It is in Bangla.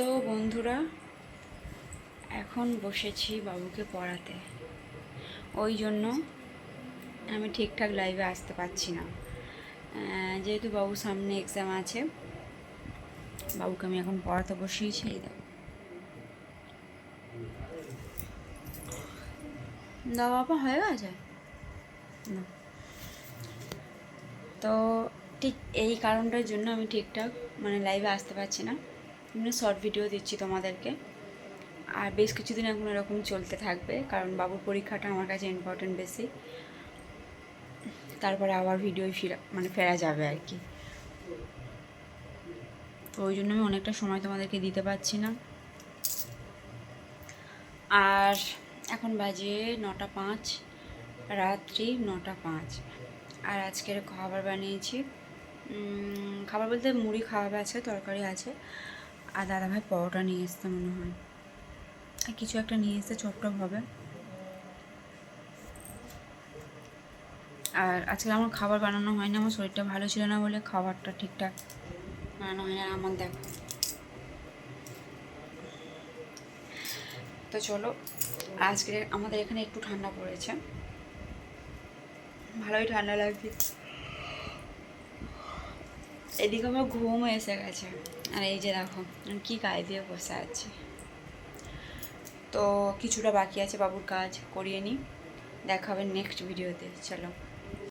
তো বন্ধুরা, এখন বসেছি বাবুকে পড়াতে। ওই জন্য আমি ঠিকঠাক লাইভে আসতে পারছি না। যেহেতু বাবুর সামনে এক্সাম আছে, বাবুকে আমি এখন পড়াতে বসিয়েছি, এই দেখো। দাও বাবা হয়ে গেছে? না। তো ঠিক এই কারণটার জন্য আমি ঠিকঠাক মানে লাইভে আসতে পারছি না। এমনি শর্ট ভিডিও দিচ্ছি তোমাদেরকে। আর বেশ কিছুদিন এখন এরকম চলতে থাকবে, কারণ বাবুর পরীক্ষাটা আমার কাছে ইম্পর্টেন্ট বেশি। তারপরে আবার ভিডিও ফিরা মানে ফেরা যাবে আর কি। তো ওই জন্য আমি অনেকটা সময় তোমাদেরকে দিতে পারছি না। আর এখন বাজে নটা পাঁচ, রাত্রি নটা পাঁচ। আর আজকের খাবার বানিয়েছি। খাবার বলতে মুড়ি খাওয়াবে আছে, তরকারি আছে। আর দাদাভাই পরোটা নিয়ে এসছে মনে হয়। আর কিছু একটা নিয়ে এসছে চপটপ হবে আর আজকে আমার খাবার বানানো হয়নি, আমার শরীরটা ভালো ছিল না বলে খাবারটা ঠিকঠাক বানানো হয় না আমার দেখো। তো চলো, আজকে আমাদের এখানে একটু ঠান্ডা পড়েছে। ভালোই ঠান্ডা লাগছে। এদিকে আমার ঘুমও এসে গেছে। আর এই যে দেখো কী গায়ে দিয়ে বসে আছে। তো কিছুটা বাকি আছে বাবুর কাজ, করিয়ে নিই। দেখা হবে নেক্সট ভিডিওতে চলো।